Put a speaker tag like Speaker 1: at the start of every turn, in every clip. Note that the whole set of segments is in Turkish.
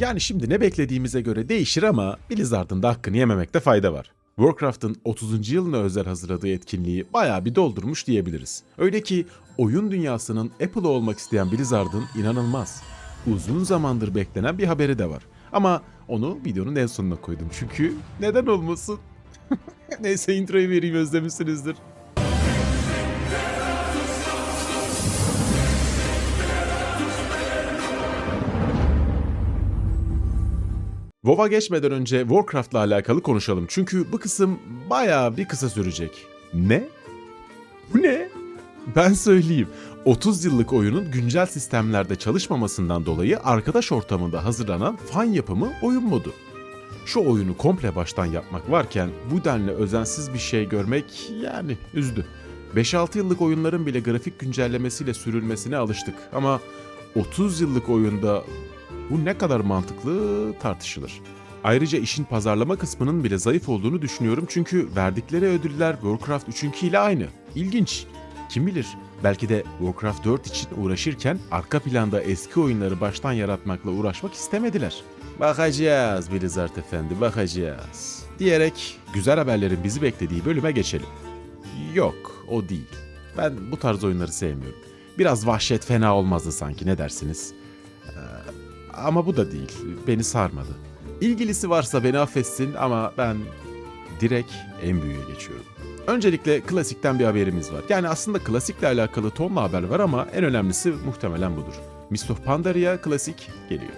Speaker 1: Yani şimdi ne beklediğimize göre değişir ama Blizzard'ın da hakkını yememekte fayda var. Warcraft'ın 30. yılına özel hazırladığı etkinliği bayağı bir doldurmuş diyebiliriz. Öyle ki oyun dünyasının Apple olmak isteyen Blizzard'ın inanılmaz. Uzun zamandır beklenen bir haberi de var. Ama onu videonun en sonuna koydum çünkü neden olmasın? Neyse introyu vereyim özlemişsinizdir. WoW'a geçmeden önce Warcraft'la alakalı konuşalım. Çünkü bu kısım bayağı bir kısa sürecek. Ne? Bu ne? Ben söyleyeyim. 30 yıllık oyunun güncel sistemlerde çalışmamasından dolayı arkadaş ortamında hazırlanan fan yapımı oyun modu. Şu oyunu komple baştan yapmak varken bu denli özensiz bir şey görmek yani üzdü. 5-6 yıllık oyunların bile grafik güncellemesiyle sürülmesine alıştık ama 30 yıllık oyunda bu ne kadar mantıklı tartışılır. Ayrıca işin pazarlama kısmının bile zayıf olduğunu düşünüyorum çünkü verdikleri ödüller Warcraft 3'ünki ile aynı. İlginç. Kim bilir belki de Warcraft 4 için uğraşırken arka planda eski oyunları baştan yaratmakla uğraşmak istemediler. Bakacağız Blizzard efendi bakacağız. Diyerek güzel haberlerin bizi beklediği bölüme geçelim. Yok o değil. Ben bu tarz oyunları sevmiyorum. Biraz vahşet fena olmazdı sanki ne dersiniz? Ama bu da değil. Beni sarmadı. İlgilisi varsa beni affetsin ama ben direkt en büyüğe geçiyorum. Öncelikle klasikten bir haberimiz var. Yani aslında klasikle alakalı tonla haber var ama en önemlisi muhtemelen budur. Mist of Pandaria klasik geliyor.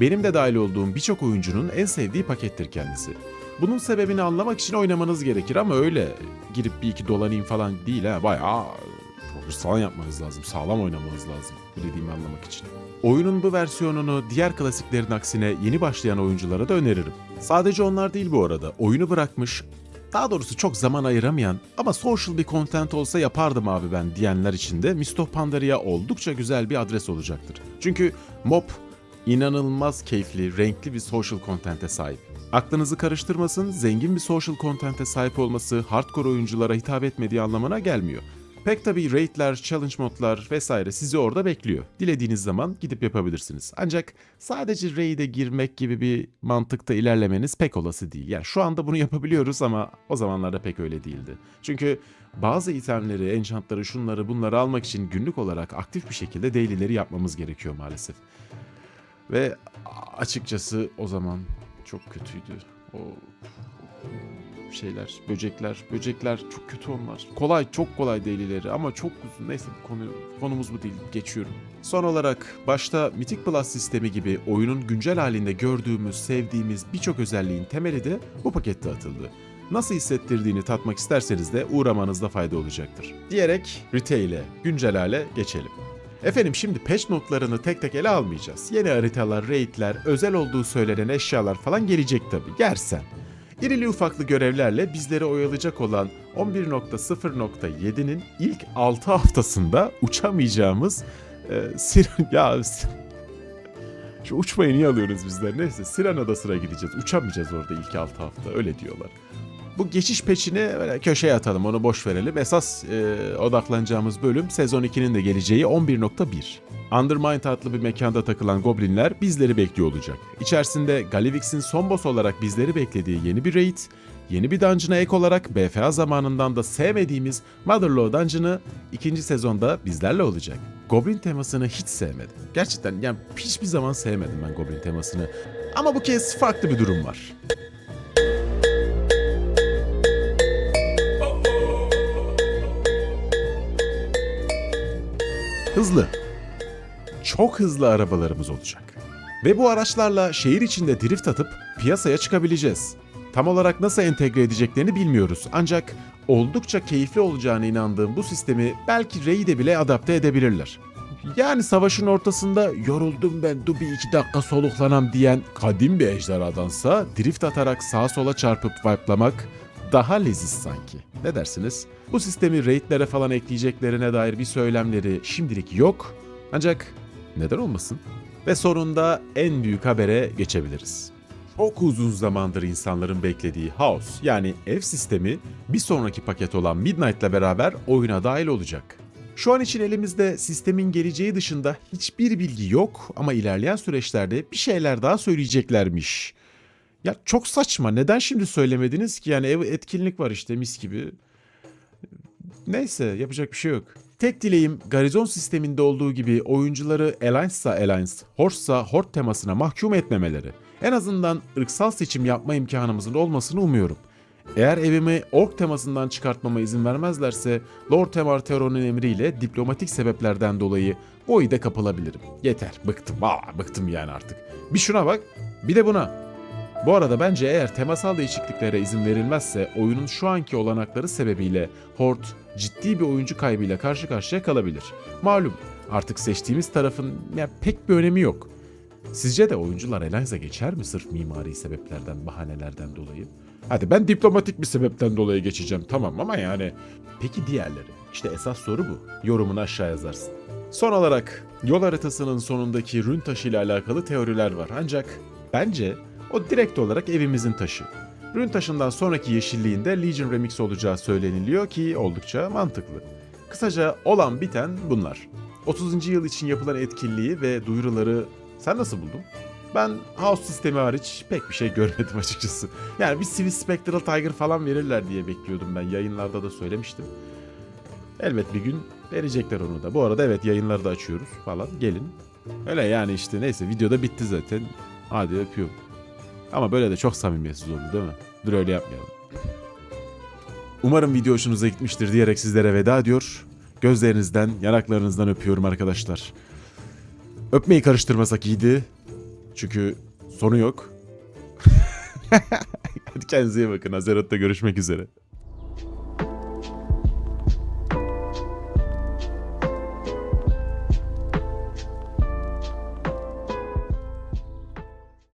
Speaker 1: Benim de dahil olduğum birçok oyuncunun en sevdiği pakettir kendisi. Bunun sebebini anlamak için oynamanız gerekir ama öyle girip bir iki dolanayım falan değil ha. Bayağı profesyonel yapmanız lazım. Sağlam oynamanız lazım bu dediğimi anlamak için. Oyunun bu versiyonunu diğer klasiklerin aksine yeni başlayan oyunculara da öneririm. Sadece onlar değil bu arada. Oyunu bırakmış, daha doğrusu çok zaman ayıramayan ama social bir content olsa yapardım abi ben diyenler için de Mist of Pandaria oldukça güzel bir adres olacaktır. Çünkü mob inanılmaz keyifli, renkli bir social content'e sahip. Aklınızı karıştırmasın, zengin bir social content'e sahip olması hardcore oyunculara hitap etmediği anlamına gelmiyor. Pek tabii raidler, challenge modlar vesaire sizi orada bekliyor. Dilediğiniz zaman gidip yapabilirsiniz. Ancak sadece raid'e girmek gibi bir mantıkta ilerlemeniz pek olası değil. Yani şu anda bunu yapabiliyoruz ama o zamanlarda pek öyle değildi. Çünkü bazı itemleri, enchantları, şunları bunları almak için günlük olarak aktif bir şekilde daily'leri yapmamız gerekiyor maalesef. Ve açıkçası o zaman çok kötüydü. O şeyler, böcekler, böcekler çok kötü onlar. Kolay, çok kolay delileri ama çok uzun. Neyse bu konu, konumuz bu değil. Geçiyorum. Son olarak başta Mythic Plus sistemi gibi oyunun güncel halinde gördüğümüz, sevdiğimiz birçok özelliğin temeli de bu pakette atıldı. Nasıl hissettirdiğini tatmak isterseniz de uğramanızda fayda olacaktır. Diyerek retail'e, güncel hale geçelim. Efendim şimdi patch notlarını tek tek ele almayacağız. Yeni haritalar, raidler, özel olduğu söylenen eşyalar falan gelecek tabii. Gersen. İrili ufaklı görevlerle bizleri oyalayacak olan 11.0.7'nin ilk 6 haftasında uçamayacağımız e, Sir... Ya şu uçmayı niye alıyoruz bizler? Neyse Siren Adası'na gideceğiz. Uçamayacağız orada ilk 6 hafta öyle diyorlar. Bu geçiş peçini böyle köşeye atalım onu boş verelim. Esas e, odaklanacağımız bölüm sezon 2'nin de geleceği 11.1. Undermined adlı bir mekanda takılan goblinler bizleri bekliyor olacak. İçerisinde Galivix'in son boss olarak bizleri beklediği yeni bir raid, yeni bir dungeon'a ek olarak BFA zamanından da sevmediğimiz Motherlode Dungeon'ı ikinci sezonda bizlerle olacak. Goblin temasını hiç sevmedim. Gerçekten yani hiçbir zaman sevmedim ben Goblin temasını. Ama bu kez farklı bir durum var. Hızlı. Çok hızlı arabalarımız olacak. Ve bu araçlarla şehir içinde drift atıp piyasaya çıkabileceğiz. Tam olarak nasıl entegre edeceklerini bilmiyoruz ancak oldukça keyifli olacağına inandığım bu sistemi belki Raid'e bile adapte edebilirler. Yani savaşın ortasında yoruldum ben dur bir iki dakika soluklanam diyen kadim bir ejderhadansa drift atarak sağa sola çarpıp wipe'lamak daha leziz sanki. Ne dersiniz? Bu sistemi raidlere falan ekleyeceklerine dair bir söylemleri şimdilik yok. Ancak neden olmasın? Ve sonunda en büyük habere geçebiliriz. Çok uzun zamandır insanların beklediği House yani ev sistemi bir sonraki paket olan Midnight ile beraber oyuna dahil olacak. Şu an için elimizde sistemin geleceği dışında hiçbir bilgi yok ama ilerleyen süreçlerde bir şeyler daha söyleyeceklermiş. Ya çok saçma. Neden şimdi söylemediniz ki? Yani ev etkinlik var işte mis gibi. Neyse yapacak bir şey yok. Tek dileğim Garizon sisteminde olduğu gibi oyuncuları Alliance'sa Alliance, Horse'sa Horde temasına mahkum etmemeleri. En azından ırksal seçim yapma imkanımızın olmasını umuyorum. Eğer evimi ork temasından çıkartmama izin vermezlerse Lord Temar Teron'un emriyle diplomatik sebeplerden dolayı oyda kapılabilirim. Yeter bıktım aa bıktım yani artık. Bir şuna bak bir de buna. Bu arada bence eğer temasal değişikliklere izin verilmezse oyunun şu anki olanakları sebebiyle Horde ciddi bir oyuncu kaybıyla karşı karşıya kalabilir. Malum artık seçtiğimiz tarafın ya pek bir önemi yok. Sizce de oyuncular Alliance'a geçer mi sırf mimari sebeplerden, bahanelerden dolayı? Hadi ben diplomatik bir sebepten dolayı geçeceğim tamam ama yani. Peki diğerleri? İşte esas soru bu. Yorumunu aşağı yazarsın. Son olarak yol haritasının sonundaki rün taşı ile alakalı teoriler var. Ancak bence o direkt olarak evimizin taşı. Rün taşından sonraki yeşilliğinde Legion Remix olacağı söyleniliyor ki oldukça mantıklı. Kısaca olan biten bunlar. 30. yıl için yapılan etkinliği ve duyuruları sen nasıl buldun? Ben House sistemi hariç pek bir şey görmedim açıkçası. Yani bir Swiss Spectral Tiger falan verirler diye bekliyordum ben. Yayınlarda da söylemiştim. Elbet bir gün verecekler onu da. Bu arada evet yayınları da açıyoruz falan. Gelin. Öyle yani işte neyse videoda bitti zaten. Hadi öpüyorum. Ama böyle de çok samimiyetsiz oldu değil mi? Dur öyle yapmayalım. Umarım video hoşunuza gitmiştir diyerek sizlere veda ediyor. Gözlerinizden, yanaklarınızdan öpüyorum arkadaşlar. Öpmeyi karıştırmasak iyiydi. Çünkü sonu yok. Hadi kendinize iyi bakın. Azeroth'ta görüşmek üzere.